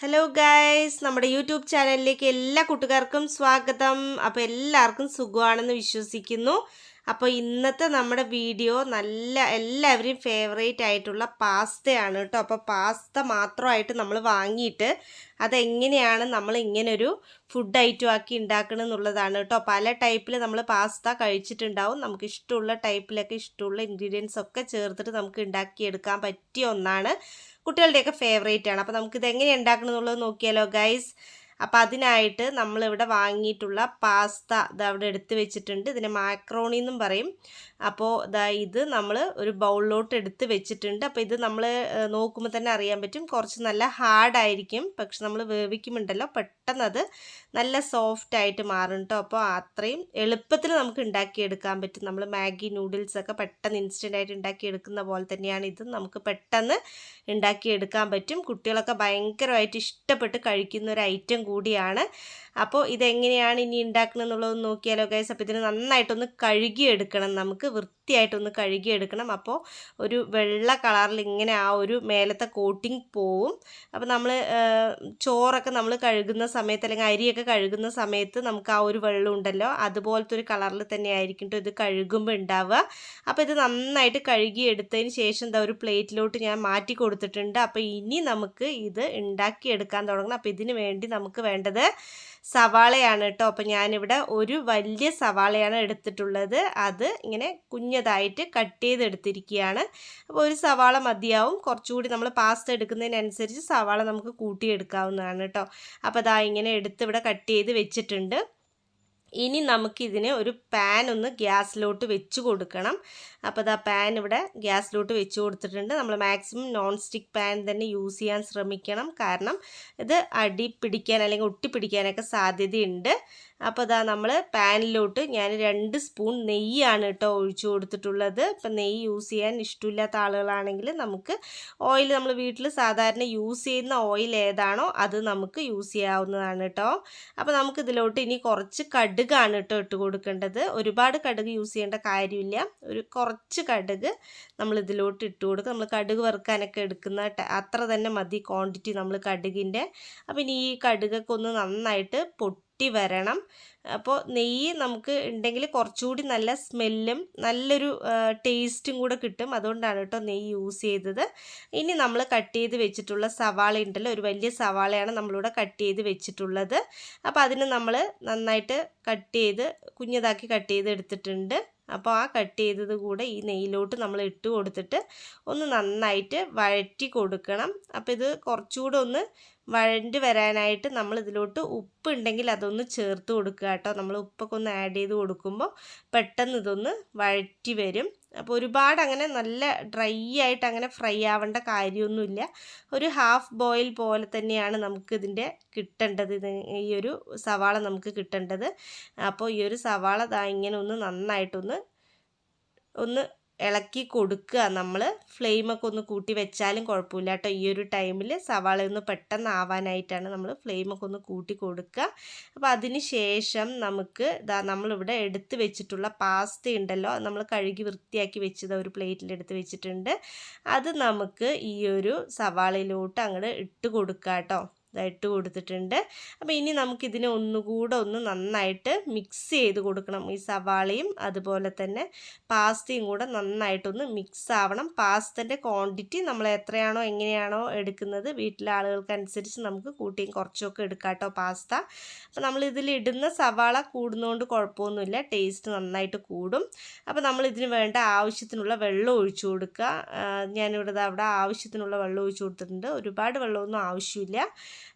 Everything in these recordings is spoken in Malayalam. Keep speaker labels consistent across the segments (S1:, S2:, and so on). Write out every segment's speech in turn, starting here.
S1: ഹലോ ഗൈസ് നമ്മുടെ യൂട്യൂബ് ചാനലിലേക്ക് എല്ലാ കൂട്ടുകാർക്കും സ്വാഗതം. അപ്പോൾ എല്ലാവർക്കും സുഖമാണെന്ന് വിശ്വസിക്കുന്നു. അപ്പോൾ ഇന്നത്തെ നമ്മുടെ വീഡിയോ നല്ല എല്ലാവരെയും ഫേവറേറ്റ് ആയിട്ടുള്ള പാസ്തയാണ് കേട്ടോ. അപ്പോൾ പാസ്ത മാത്രമായിട്ട് നമ്മൾ വാങ്ങിയിട്ട് അതെങ്ങനെയാണ് നമ്മൾ ഇങ്ങനൊരു ഫുഡ് ഐറ്റം ആക്കി ഉണ്ടാക്കണം എന്നുള്ളതാണ് കേട്ടോ. പല ടൈപ്പിൽ നമ്മൾ പാസ്ത കഴിച്ചിട്ടുണ്ടാവും. നമുക്ക് ഇഷ്ടമുള്ള ടൈപ്പിലൊക്കെ ഇഷ്ടമുള്ള ഇൻഗ്രീഡിയൻസ് ഒക്കെ ചേർത്തിട്ട് നമുക്ക് ഉണ്ടാക്കിയെടുക്കാൻ പറ്റിയ ഒന്നാണ്. കുട്ടികളുടെയൊക്കെ ഫേവറേറ്റ് ആണ്. അപ്പോൾ നമുക്കിത് എങ്ങനെ ഉണ്ടാക്കണം എന്നുള്ളത് നോക്കിയാലോ ഗൈസ് അപ്പോൾ അതിനായിട്ട് നമ്മളിവിടെ വാങ്ങിയിട്ടുള്ള പാസ്ത ഇത് അവിടെ എടുത്ത് വെച്ചിട്ടുണ്ട്. ഇതിനെ മാക്രോണി എന്നും പറയും. അപ്പോൾ ദാ ഇത് നമ്മൾ ഒരു ബൗളിലോട്ട് എടുത്ത് വെച്ചിട്ടുണ്ട്. അപ്പോൾ ഇത് നമ്മൾ നോക്കുമ്പോൾ തന്നെ അറിയാൻ പറ്റും. കുറച്ച് നല്ല ഹാർഡായിരിക്കും പക്ഷെ നമ്മൾ വേവിക്കുമുണ്ടല്ലോ പെട്ടെന്ന് അത് നല്ല സോഫ്റ്റ് ആയിട്ട് മാറും കേട്ടോ അപ്പോൾ അത്രയും എളുപ്പത്തിൽ നമുക്ക് ഉണ്ടാക്കിയെടുക്കാൻ പറ്റും. നമ്മൾ മാഗി നൂഡിൽസൊക്കെ പെട്ടെന്ന് ഇൻസ്റ്റന്റ് ആയിട്ട് ഉണ്ടാക്കിയെടുക്കുന്ന പോലെ തന്നെയാണ് ഇത്. നമുക്ക് പെട്ടെന്ന് ഉണ്ടാക്കിയെടുക്കാൻ പറ്റും. കുട്ടികളൊക്കെ ഭയങ്കരമായിട്ട് ഇഷ്ടപ്പെട്ട് കഴിക്കുന്ന ഒരു ഐറ്റം കൂടിയാണ്. അപ്പോൾ ഇതെങ്ങനെയാണ് ഇനി ഉണ്ടാക്കുന്നത് എന്നുള്ളത് നോക്കിയാലോ ഗൈസ് അപ്പോൾ ഇതിന് നന്നായിട്ടൊന്ന് കഴുകിയെടുക്കണം നമുക്ക്. ковыр വൃത്തിയായിട്ടൊന്ന് കഴുകിയെടുക്കണം. അപ്പോൾ ഒരു വെള്ള കളറിൽ ഇങ്ങനെ ആ ഒരു മേലത്തെ കോട്ടിങ് പോവും. അപ്പോൾ നമ്മൾ ചോറൊക്കെ നമ്മൾ കഴുകുന്ന സമയത്ത് അല്ലെങ്കിൽ അരിയൊക്കെ കഴുകുന്ന സമയത്ത് നമുക്ക് ആ ഒരു വെള്ളം ഉണ്ടല്ലോ അതുപോലത്തെ ഒരു കളറിൽ തന്നെ ആയിരിക്കും ഇത് കഴുകുമ്പോൾ ഉണ്ടാവുക അപ്പോൾ ഇത് നന്നായിട്ട് കഴുകിയെടുത്തതിന് ശേഷം എന്താ ഒരു പ്ലേറ്റിലോട്ട് ഞാൻ മാറ്റി കൊടുത്തിട്ടുണ്ട്. അപ്പോൾ ഇനി നമുക്ക് ഇത് ഉണ്ടാക്കിയെടുക്കാൻ തുടങ്ങണം. അപ്പോൾ ഇതിന് വേണ്ടി നമുക്ക് വേണ്ടത് സവാളയാണ് കേട്ടോ അപ്പോൾ ഞാനിവിടെ ഒരു വലിയ സവാളയാണ് എടുത്തിട്ടുള്ളത്. അത് ഇങ്ങനെ കുഞ്ഞതായിട്ട് കട്ട് ചെയ്തെടുത്തിരിക്കുകയാണ്. അപ്പോൾ ഒരു സവാള മതിയാവും. കുറച്ചുകൂടി നമ്മൾ പാസ്ത എടുക്കുന്നതിനനുസരിച്ച് സവാള നമുക്ക് കൂട്ടിയെടുക്കാവുന്നതാണ് കേട്ടോ. അപ്പോൾ അതാ ഇങ്ങനെ എടുത്ത് ഇവിടെ കട്ട് ചെയ്ത് വെച്ചിട്ടുണ്ട്. ഇനി നമുക്കിതിന് ഒരു പാൻ ഒന്ന് ഗ്യാസിലോട്ട് വെച്ച് കൊടുക്കണം. അപ്പോൾ അതാ പാൻ ഇവിടെ ഗ്യാസിലോട്ട് വെച്ച് കൊടുത്തിട്ടുണ്ട്. നമ്മൾ മാക്സിമം നോൺ സ്റ്റിക്ക് പാൻ തന്നെ യൂസ് ചെയ്യാൻ ശ്രമിക്കണം. കാരണം ഇത് അടി പിടിക്കാൻ അല്ലെങ്കിൽ ഒട്ടി പിടിക്കാനൊക്കെ സാധ്യതയുണ്ട്. അപ്പോൾ അതാ നമ്മൾ പാനിലോട്ട് ഞാൻ രണ്ട് സ്പൂൺ നെയ്യാണ് കേട്ടോ ഒഴിച്ചു കൊടുത്തിട്ടുള്ളത്. ഇപ്പം നെയ്യ് യൂസ് ചെയ്യാൻ ഇഷ്ടമില്ലാത്ത ആളുകളാണെങ്കിൽ നമുക്ക് ഓയിൽ നമ്മൾ വീട്ടിൽ സാധാരണ യൂസ് ചെയ്യുന്ന ഓയിൽ ഏതാണോ അത് നമുക്ക് യൂസ് ചെയ്യാവുന്നതാണ് കേട്ടോ. അപ്പോൾ നമുക്ക് ഇതിലോട്ട് ഇനി കുറച്ച് കടുകാണ് കേട്ടോ ഇട്ട് കൊടുക്കേണ്ടത്. ഒരുപാട് കടുക് യൂസ് ചെയ്യേണ്ട കാര്യമില്ല. ഒരു കുറച്ച് കടുക് നമ്മൾ ഇതിലോട്ട് ഇട്ട് കൊടുക്കുക നമ്മൾ കടുക് വറുക്കാനൊക്കെ എടുക്കുന്ന അത്ര തന്നെ മതി ക്വാണ്ടിറ്റി നമ്മൾ കടുകിന്റെ. അപ്പോൾ ഇനി ഈ കടുകൊക്കെ ഒന്ന് നന്നായിട്ട് പൊട്ടി പൊട്ടി വരണം. അപ്പോൾ നെയ്യ് നമുക്ക് ഉണ്ടെങ്കിൽ കുറച്ചുകൂടി നല്ല സ്മെല്ലും നല്ലൊരു ടേസ്റ്റും കൂടെ കിട്ടും. അതുകൊണ്ടാണ് കേട്ടോ നെയ്യ് യൂസ് ചെയ്തത്. ഇനി നമ്മൾ കട്ട് ചെയ്ത് വെച്ചിട്ടുള്ള സവാള ഉണ്ടല്ലോ ഒരു വലിയ സവാളയാണ് നമ്മളിവിടെ കട്ട് ചെയ്ത് വെച്ചിട്ടുള്ളത്. അപ്പോൾ അതിന് നമ്മൾ നന്നായിട്ട് കട്ട് ചെയ്ത് കുഞ്ഞതാക്കി കട്ട് ചെയ്ത് എടുത്തിട്ടുണ്ട് അപ്പോൾ ആ കട്ട് ചെയ്തത് കൂടെ ഈ നെയ്യിലോട്ട് നമ്മൾ ഇട്ട് കൊടുത്തിട്ട് ഒന്ന് നന്നായിട്ട് വഴറ്റി കൊടുക്കണം. അപ്പോൾ ഇത് കുറച്ചുകൂടെ ഒന്ന് വഴണ്ട് വരാനായിട്ട് നമ്മൾ ഇതിലോട്ട് ഉപ്പ് ഉണ്ടെങ്കിൽ അതൊന്ന് ചേർത്ത് കൊടുക്കുക കേട്ടോ. നമ്മൾ ഉപ്പൊക്കെ ഒന്ന് ആഡ് ചെയ്ത് കൊടുക്കുമ്പോൾ പെട്ടെന്ന് ഇതൊന്ന് വഴറ്റി വരും. അപ്പോൾ ഒരുപാട് അങ്ങനെ നല്ല ഡ്രൈ ആയിട്ട് അങ്ങനെ ഫ്രൈ ആവേണ്ട കാര്യമൊന്നുമില്ല. ഒരു ഹാഫ് ബോയിൽ പോലെ തന്നെയാണ് നമുക്കിതിന്റെ കിട്ടേണ്ടത്. ഈ ഒരു സവാള നമുക്ക് കിട്ടേണ്ടത്. അപ്പോൾ ഈ ഒരു സവാള ഇങ്ങനെ ഒന്ന് നന്നായിട്ടൊന്ന് ഒന്ന് ഇളക്കി കൊടുക്കുക. നമ്മൾ ഫ്ലെയിമൊക്കെ ഒന്ന് കൂട്ടി വെച്ചാലും കുഴപ്പമില്ല കേട്ടോ. ഈ ഒരു ടൈമിൽ സവാള ഒന്ന് പെട്ടെന്ന് ആവാനായിട്ടാണ് നമ്മൾ ഫ്ലെയിമൊക്കെ ഒന്ന് കൂട്ടി കൊടുക്കുക. അപ്പോൾ അതിന് ശേഷം നമുക്ക് ഇതാ നമ്മളിവിടെ എടുത്ത് വെച്ചിട്ടുള്ള പാസ്ത ഉണ്ടല്ലോ. നമ്മൾ കഴുകി വൃത്തിയാക്കി വെച്ചത് ഒരു പ്ലേറ്റിൽ എടുത്ത് വെച്ചിട്ടുണ്ട്. അത് നമുക്ക് ഈ ഒരു സവാളയിലോട്ട് അങ്ങോട്ട് ഇട്ട് കൊടുക്കുക കേട്ടോ. ഇട്ട് കൊടുത്തിട്ടുണ്ട്. അപ്പോൾ ഇനി നമുക്കിതിനെ ഒന്നുകൂടെ ഒന്ന് നന്നായിട്ട് മിക്സ് ചെയ്ത് കൊടുക്കണം. ഈ സവാളയും അതുപോലെ തന്നെ പാസ്തയും കൂടെ നന്നായിട്ടൊന്ന് മിക്സ് ആവണം. പാസ്തന്റെ ക്വാണ്ടിറ്റി നമ്മൾ എത്രയാണോ എങ്ങനെയാണോ എടുക്കുന്നത് വീട്ടിലെ ആളുകൾക്കനുസരിച്ച് നമുക്ക് കൂട്ടിയും കുറച്ചൊക്കെ എടുക്കാം കേട്ടോ പാസ്ത. അപ്പോൾ നമ്മൾ ഇടുന്ന സവാള കൂടുന്നതുകൊണ്ട് കുഴപ്പമൊന്നുമില്ല ടേസ്റ്റ് നന്നായിട്ട് കൂടും. അപ്പോൾ നമ്മൾ ഇതിന് വേണ്ട ആവശ്യത്തിനുള്ള വെള്ളം ഒഴിച്ചു കൊടുക്കുക. ഞാനിവിടെ അവിടെ ആവശ്യത്തിനുള്ള വെള്ളം ഒഴിച്ചു കൊടുത്തിട്ടുണ്ട്. ഒരുപാട് വെള്ളമൊന്നും ആവശ്യമില്ല.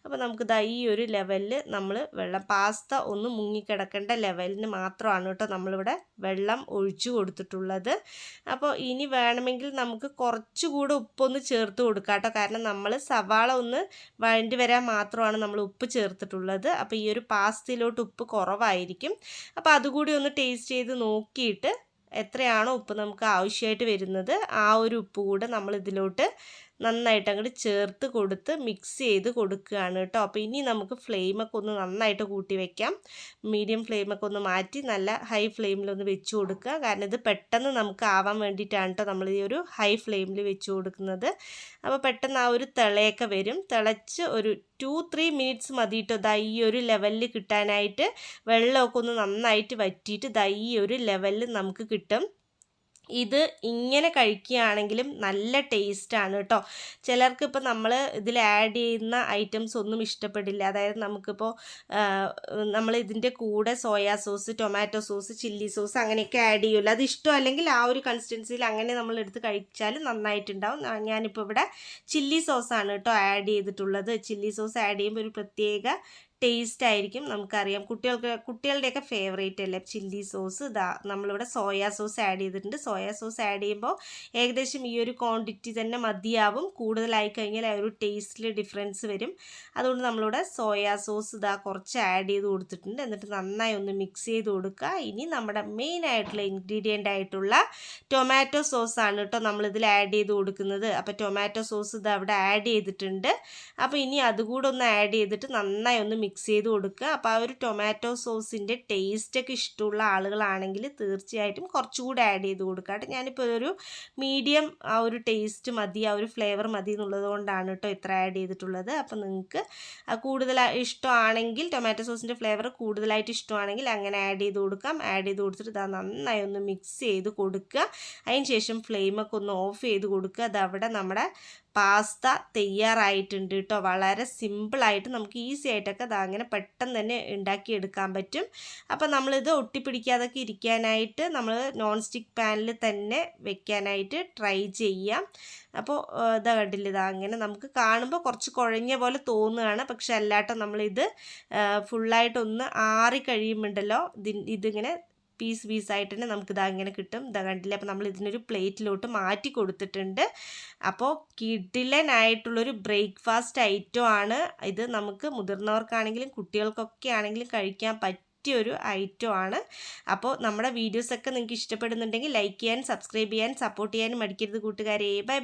S1: അപ്പോൾ നമുക്ക് ദാ ഈ ഒരു ലെവലിൽ നമ്മൾ വെള്ളം പാസ്ത ഒന്ന് മുങ്ങിക്കിടക്കേണ്ട ലെവലിന് മാത്രമാണ് കേട്ടോ നമ്മളിവിടെ വെള്ളം ഒഴിച്ചു കൊടുത്തിട്ടുള്ളത്. അപ്പോൾ ഇനി വേണമെങ്കിൽ നമുക്ക് കുറച്ചുകൂടെ ഉപ്പൊന്ന് ചേർത്ത് കൊടുക്കാം കേട്ടോ. കാരണം നമ്മൾ സവാള ഒന്ന് വഴണ്ടി വരാൻ മാത്രമാണ് നമ്മൾ ഉപ്പ് ചേർത്തിട്ടുള്ളത്. അപ്പോൾ ഈ ഒരു പാസ്തയിലോട്ട് ഉപ്പ് കുറവായിരിക്കും. അപ്പോൾ അതുകൂടി ഒന്ന് ടേസ്റ്റ് ചെയ്ത് നോക്കിയിട്ട് എത്രയാണോ ഉപ്പ് നമുക്ക് ആവശ്യമായിട്ട് വരുന്നത് ആ ഒരു ഉപ്പ് കൂടെ നമ്മൾ ഇതിലോട്ട് നന്നായിട്ട് അങ്ങോട്ട് ചേർത്ത് കൊടുത്ത് മിക്സ് ചെയ്ത് കൊടുക്കുകയാണ് കേട്ടോ. അപ്പോൾ ഇനി നമുക്ക് ഫ്ലെയിമൊക്കെ ഒന്ന് നന്നായിട്ട് കൂട്ടി വയ്ക്കാം മീഡിയം ഫ്ലെയിമൊക്കെ ഒന്ന് മാറ്റി നല്ല ഹൈ ഫ്ലെയിമിലൊന്ന് വെച്ച് കൊടുക്കുക. കാരണം ഇത് പെട്ടെന്ന് നമുക്ക് ആവാൻ വേണ്ടിയിട്ടാണ് കേട്ടോ നമ്മൾ ഈ ഒരു ഹൈ ഫ്ലെയിമിൽ വെച്ച് കൊടുക്കുന്നത്. അപ്പോൾ പെട്ടെന്ന് ആ ഒരു തിളയൊക്കെ വരും. തിളച്ച് ഒരു ടു ത്രീ മിനിറ്റ്സ് മതി കേട്ടോ. ദാ ഈ ഒരു ലെവലിൽ കിട്ടാനായിട്ട് വെള്ളമൊക്കെ ഒന്ന് നന്നായിട്ട് വറ്റിയിട്ട് ദാ ഈ ഒരു ലെവലിൽ നമുക്ക് കിട്ടും. ഇത് ഇങ്ങനെ കഴിക്കുകയാണെങ്കിലും നല്ല ടേസ്റ്റാണ് കേട്ടോ. ചിലർക്ക് ഇപ്പോൾ നമ്മൾ ഇതിൽ ആഡ് ചെയ്യുന്ന ഐറ്റംസ് ഒന്നും ഇഷ്ടപ്പെടില്ല. അതായത് നമുക്കിപ്പോൾ നമ്മൾ ഇതിന്റെ കൂടെ soya sauce tomato sauce chilli sauce അങ്ങനെയൊക്കെ ആഡ് ചെയ്യുമല്ലോ. അത് ഇഷ്ടമല്ലെങ്കിൽ ആ ഒരു കൺസിസ്റ്റൻസിയിൽ അങ്ങനെ നമ്മൾ എടുത്ത് കഴിച്ചാൽ നന്നായിട്ടുണ്ടാവും. ഞാനിപ്പോൾ ഇവിടെ ചില്ലി സോസാണ് കേട്ടോ ആഡ് ചെയ്തിട്ടുള്ളത്. ചില്ലി സോസ് ആഡ് ചെയ്യുമ്പോൾ ഒരു പ്രത്യേക ടേസ്റ്റ് ആയിരിക്കും. നമുക്കറിയാം. കുട്ടികൾക്ക് കുട്ടികളുടെയൊക്കെ ഫേവറേറ്റ് അല്ലേ? ചില്ലി സോസ് ഇതാ നമ്മളിവിടെ സോയാ സോസ് ആഡ് ചെയ്തിട്ടുണ്ട്. സോയാ സോസ് ആഡ് ചെയ്യുമ്പോൾ ഏകദേശം ഈ ഒരു ക്വാണ്ടിറ്റി തന്നെ മതിയാവും. കൂടുതലായി കഴിഞ്ഞാൽ ആ ഒരു ടേസ്റ്റിൽ ഡിഫറൻസ് വരും. അതുകൊണ്ട് നമ്മളിവിടെ സോയാ സോസ് ഇതാ കുറച്ച് ആഡ് ചെയ്ത് കൊടുത്തിട്ടുണ്ട്. എന്നിട്ട് നന്നായി ഒന്ന് മിക്സ് ചെയ്ത് കൊടുക്കുക. ഇനി നമ്മുടെ മെയിൻ ആയിട്ടുള്ള ഇൻഗ്രീഡിയന്റ് ആയിട്ടുള്ള ടൊമാറ്റോ സോസാണ് കേട്ടോ നമ്മളിതിൽ ആഡ് ചെയ്ത് കൊടുക്കുന്നത്. അപ്പോൾ ടൊമാറ്റോ സോസ് ഇത് അവിടെ ആഡ് ചെയ്തിട്ടുണ്ട്. അപ്പോൾ ഇനി അതുകൂടെ ഒന്ന് ആഡ് ചെയ്തിട്ട് നന്നായി ഒന്ന് മിക്സ് ചെയ്ത് കൊടുക്കുക. അപ്പോൾ ആ ഒരു ടൊമാറ്റോ സോസിന്റെ ടേസ്റ്റൊക്കെ ഇഷ്ടമുള്ള ആളുകളാണെങ്കിൽ തീർച്ചയായിട്ടും കുറച്ചുകൂടി ആഡ് ചെയ്ത് കൊടുക്കുക കേട്ടോ. ഞാനിപ്പോൾ ഒരു മീഡിയം ആ ഒരു ടേസ്റ്റ് മതി ആ ഒരു ഫ്ലേവർ മതി എന്നുള്ളത് കൊണ്ടാണ് കേട്ടോ ഇത്ര ആഡ് ചെയ്തിട്ടുള്ളത്. അപ്പോൾ നിങ്ങൾക്ക് കൂടുതൽ ഇഷ്ടമാണെങ്കിൽ ടൊമാറ്റോ സോസിന്റെ ഫ്ലേവർ കൂടുതലായിട്ട് ഇഷ്ടമാണെങ്കിൽ അങ്ങനെ ആഡ് ചെയ്ത് കൊടുക്കാം. ആഡ് ചെയ്ത് കൊടുത്തിട്ട് ഇതാ നന്നായി ഒന്ന് മിക്സ് ചെയ്ത് കൊടുക്കുക. അതിന് ശേഷം ഫ്ലെയിമൊക്കെ ഒന്ന് ഓഫ് ചെയ്ത് കൊടുക്കുക. അതവിടെ നമ്മുടെ പാസ്ത തയ്യാറായിട്ടുണ്ട് കേട്ടോ. വളരെ സിമ്പിളായിട്ട് നമുക്ക് ഈസി ആയിട്ടൊക്കെ അത് അങ്ങനെ പെട്ടെന്ന് തന്നെ ഉണ്ടാക്കിയെടുക്കാൻ പറ്റും. അപ്പോൾ നമ്മളിത് ഒട്ടിപ്പിടിക്കാതൊക്കെ ഇരിക്കാനായിട്ട് നമ്മൾ നോൺ സ്റ്റിക്ക് പാനിൽ തന്നെ വെക്കാനായിട്ട് ട്രൈ ചെയ്യാം. അപ്പോൾ ഇതാ കണ്ടില്ല ഇതാ അങ്ങനെ നമുക്ക് കാണുമ്പോൾ കുറച്ച് കുഴഞ്ഞ പോലെ തോന്നുകയാണ്. പക്ഷെ അല്ലാട്ടോ നമ്മളിത് ഫുള്ളായിട്ടൊന്ന് ആറി കഴിയുമ്പോണ്ടല്ലോ ഇതിങ്ങനെ പീസ് പീസായിട്ട് തന്നെ നമുക്കിതാ ഇങ്ങനെ കിട്ടും. ഇതാ കണ്ടില്ലേ? അപ്പോൾ നമ്മൾ ഇതിനൊരു പ്ലേറ്റിലോട്ട് മാറ്റി കൊടുത്തിട്ടുണ്ട്. അപ്പോൾ കിഡിലനായിട്ടുള്ളൊരു ബ്രേക്ക്ഫാസ്റ്റ് ഐറ്റം ആണ്. ഇത് നമുക്ക് മുതിർന്നവർക്കാണെങ്കിലും കുട്ടികൾക്കൊക്കെ ആണെങ്കിലും കഴിക്കാൻ പറ്റിയൊരു ഐറ്റം ആണ്. അപ്പോൾ നമ്മുടെ വീഡിയോസൊക്കെ നിങ്ങൾക്ക് ഇഷ്ടപ്പെടുന്നുണ്ടെങ്കിൽ ലൈക്ക് ചെയ്യാൻ സബ്സ്ക്രൈബ് ചെയ്യാൻ സപ്പോർട്ട് ചെയ്യാനും മടിക്കരുത് കൂട്ടുകാരെ. ബൈ